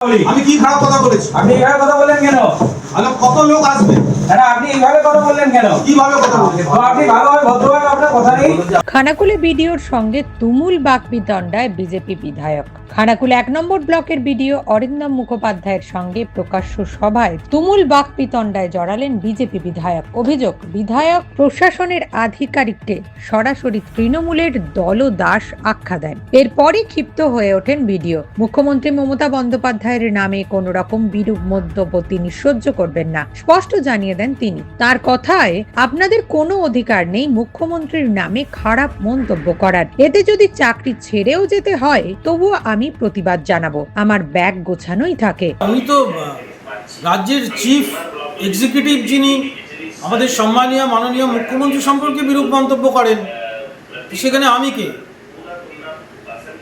আমি কি খারাপ কথা বলেছি? আপনি কথা বলেন কেন? আরে কত লোক আসবে? আপনি এইভাবে কথা বললেন কেন? কীভাবে কথা বলছি আপনি ভালোভাবে ভদ্রভাবে আপনার কথা নেই? খানাকুলে বিডিওর সঙ্গে তুমুল বাকবিতণ্ডায় বিজেপি বিধায়ক। খানাকুলে এক নম্বর ব্লকের বিডিও অরিন্দম মুখোপাধ্যায়ের সঙ্গে প্রকাশ্য সভায় তুমুল বাকবিতণ্ডায় জড়ালেন বিজেপি বিধায়ক। অভিযোগ বিধায়ক প্রশাসনের আধিকারিককে সরাসরি তৃণমূলের দলদাস আখ্যা দেন। এরপরই ক্ষিপ্ত হয়ে ওঠেন বিডিও। মুখ্যমন্ত্রী মমতা বন্দ্যোপাধ্যায়ের নামে কোন রকম বিরূপ মন্তব্য তিনি সহ্য করবেন না। স্পষ্ট জানিয়ে দেন তিনি। তার কথায়, আপনাদের কোনো অধিকার নেই মুখ্যমন্ত্রীর নামে খারাপ মন্তব্য করার। এতে যদি চাকরি ছেড়েও যেতে হয়, তবুও আমি প্রতিবাদ জানাব। আমার ব্যাগ গোছানোই থাকে। আমি তো রাজ্যের চিফ এক্সিকিউটিভ যিনি, আমাদের সম্মানীয়, মাননীয় মুখ্যমন্ত্রী সম্পর্কে বিরূপ মন্তব্য করেন। সেখানে আমি কে?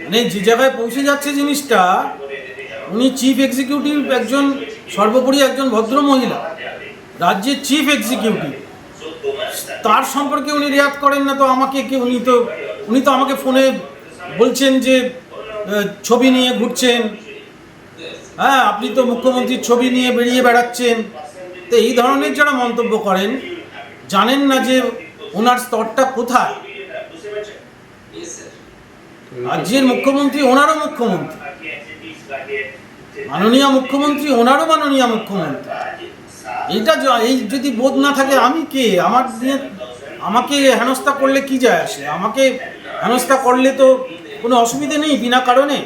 মানে যে জায়গায় পৌঁছে যাচ্ছে জিনিসটা উনি চিফ এক্সিকিউটিভ একজন, সর্বোপরি একজন ভদ্র মহিলা। রাজ্যের চিফ এক্সিকিউটিভ তার সম্পর্কে উনি রিয়াক্ট করেন না, তো আমাকে কে, উনি তো উনি তো আমাকে ফোনে বলছেন যে ছবি নিয়ে ঘুরছেন। হ্যাঁ আপনি তো মুখ্যমন্ত্রীর ছবি নিয়ে বেরিয়ে বেড়াচ্ছেন। তো এই ধরনের যারা মন্তব্য করেন, জানেন না যে ওনার স্তরটা কোথায়। রাজ্যের মুখ্যমন্ত্রী ওনারও মুখ্যমন্ত্রী। মাননীয় মুখ্যমন্ত্রী, ওনারও মাননীয় মুখ্যমন্ত্রী। এইটা য- এই যদি বোধ না থাকে, আমি কে? আমার আমাকে হেনস্থা করলে কি যায় আসে? আমাকে হেনস্থা করলে তো কোনো অসুবিধে নেই, বিনা কারণে।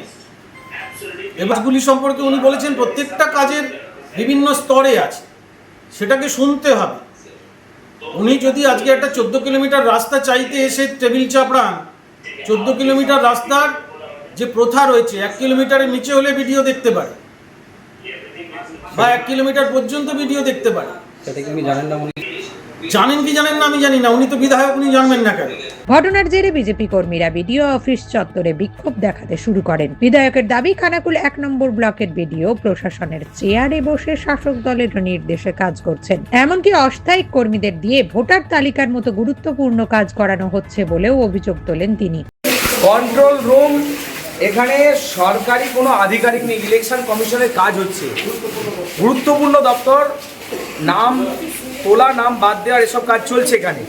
এবারগুলি সম্পর্কে উনি বলেছেন, প্রত্যেকটা কাজের বিভিন্ন স্তরে আছে। সেটাকে শুনতে হবে। উনি যদি আজকে একটা চোদ্দ কিলোমিটার রাস্তা চাইতে এসে টেবিল চাপড়ান, চোদ্দ কিলোমিটার রাস্তার যে প্রথা রয়েছে এক কিলোমিটারের নিচে হলে ভিডিও দেখতে পারে। বা এক কিলোমিটার পর্যন্ত ভিডিও দেখতে পারে। জানেন কি জানেন না আমি জানি না উনি তো বিধায়ক উনি জানবেন না কেন? ঘটনার জেরে বিজেপি কর্মীরা বিডিও অফিস চত্বরে বিক্ষোভ দেখাতে শুরু করেন। বিধায়কের দাবি খানাকুল এক নম্বর ব্লকের বিডিও প্রশাসনের চেয়ারে বসে শাসক দলের নির্দেশে কাজ করছেন। এমনকি অস্থায়ী কর্মীদের দিয়ে ভোটার তালিকার মতো গুরুত্বপূর্ণ কাজ করানো হচ্ছে বলেও অভিযোগ তোলেন তিনি। কন্ট্রোল রুম এখানে সরকারি কোনো আধিকারিক নেই ইলেকশন কমিশনের কাজ হচ্ছে। গুরুত্বপূর্ণ দপ্তর নাম তোলা নাম বাদ দেওয়ার এসব কাজ চলছে এখানে।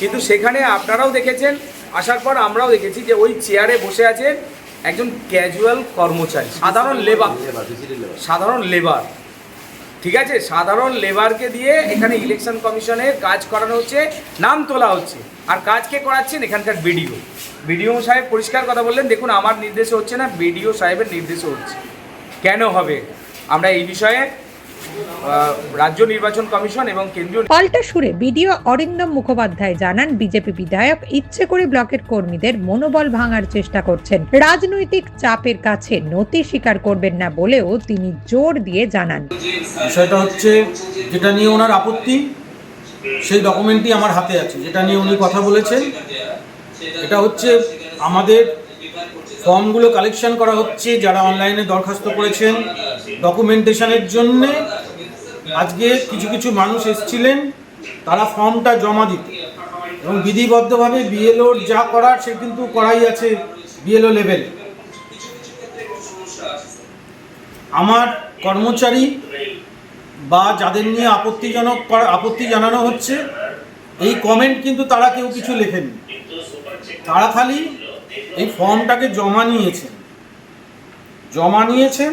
কিন্তু সেখানে আপনারাও দেখেছেন আসার পর আমরাও দেখেছি যে ওই চেয়ারে বসে আছে একজন ক্যাজুয়াল কর্মচারী সাধারণ লেবার সাধারণ লেবার ঠিক আছে? সাধারণ লেবারকে দিয়ে এখানে ইলেকশন কমিশনের কাজ করানো হচ্ছে, নাম তোলা হচ্ছে। আর কাজ কে করাচ্ছেন? এখানকার বিডিও বিডিও সাহেব পরিষ্কার কথা বললেন, দেখুন, আমার নির্দেশে হচ্ছে না বিডিও সাহেবের নির্দেশে হচ্ছে। কেন হবে? আমরা এই বিষয়ে রাজ্য নির্বাচন কমিশন এবং কেন্দ্রীয় পাল্টা সুরে বিডিও অরিন্দম মুখোপাধ্যায় জানান বিজেপি বিধায়ক ইচ্ছে করে ব্লকের কর্মীদের মনোবল ভাঙার চেষ্টা করছেন। রাজনৈতিক চাপের কাছে নতি স্বীকার করবেন না বলেও তিনি জোর দিয়ে জানান। বিষয়টা হচ্ছে যেটা নিয়ে ওনার আপত্তি সেই ডকুমেন্টটি আমার হাতে আছে। যেটা নিয়ে উনি কথা বলেছেন এটা হচ্ছে আমাদের ফর্মগুলো কালেকশন করা হচ্ছে যারা অনলাইনে দরখাস্ত করেছেন ডকুমেন্টেশনের জন্যে। আজকে কিছু কিছু মানুষ এসছিলেন, তারা ফর্মটা জমা দিতে। এবং বিধিবদ্ধভাবে বিএলওর যা করার সে কিন্তু করাই আছে বিএলও লেভেল আমার কর্মচারী বা যাদের নিয়ে আপত্তিজনক আপত্তি জানানো হচ্ছে, এই কমেন্ট কিন্তু তারা কেউ কিছু লেখেননি। তারা খালি এই ফর্মটাকে জমা নিয়েছেন। জমা নিয়েছেন।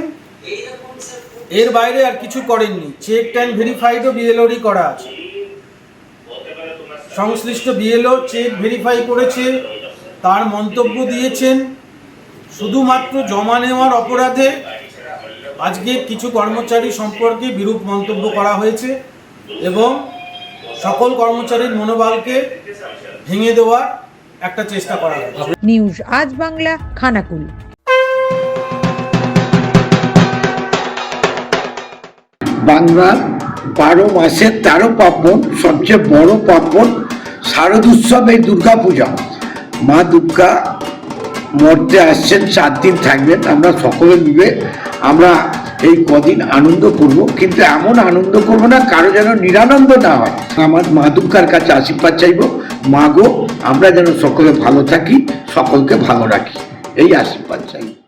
এর বাইরে আর কিছু করেননি। চেক অ্যান্ড ভেরিফাইডও বিএলওরই করা আছে। সংশ্লিষ্ট বিএলও চেক ভেরিফাই করেছে, তার মন্তব্য দিয়েছেন। শুধুমাত্র জমা নেওয়ার অপরাধে আজকে কিছু কর্মচারী সম্পর্কে বিরূপ মন্তব্য করা হয়েছে এবং সকল কর্মচারীর মনোবলকে ভেঙে দেওয়ার একটা চেষ্টা করা নিউজ আজ বাংলা খানাকুল। বাংলার বারো মাসের তেরো পার্বণ সবচেয়ে বড় পার্বণ শারদ উৎসব এই দুর্গা পূজা মা দুর্গা মর্তে আসছেন চার দিন থাকবেন। আমরা সকলে মিলে আমরা এই কদিন আনন্দ করব। কিন্তু এমন আনন্দ করব না কারও যেন নিরানন্দ না হয়। আমার মা দুর্গার কাছে আশীর্বাদ চাইব। মা গো আমরা যেন সকলে ভালো থাকি সকলকে ভালো রাখি। এই আশীর্বাদ চাই।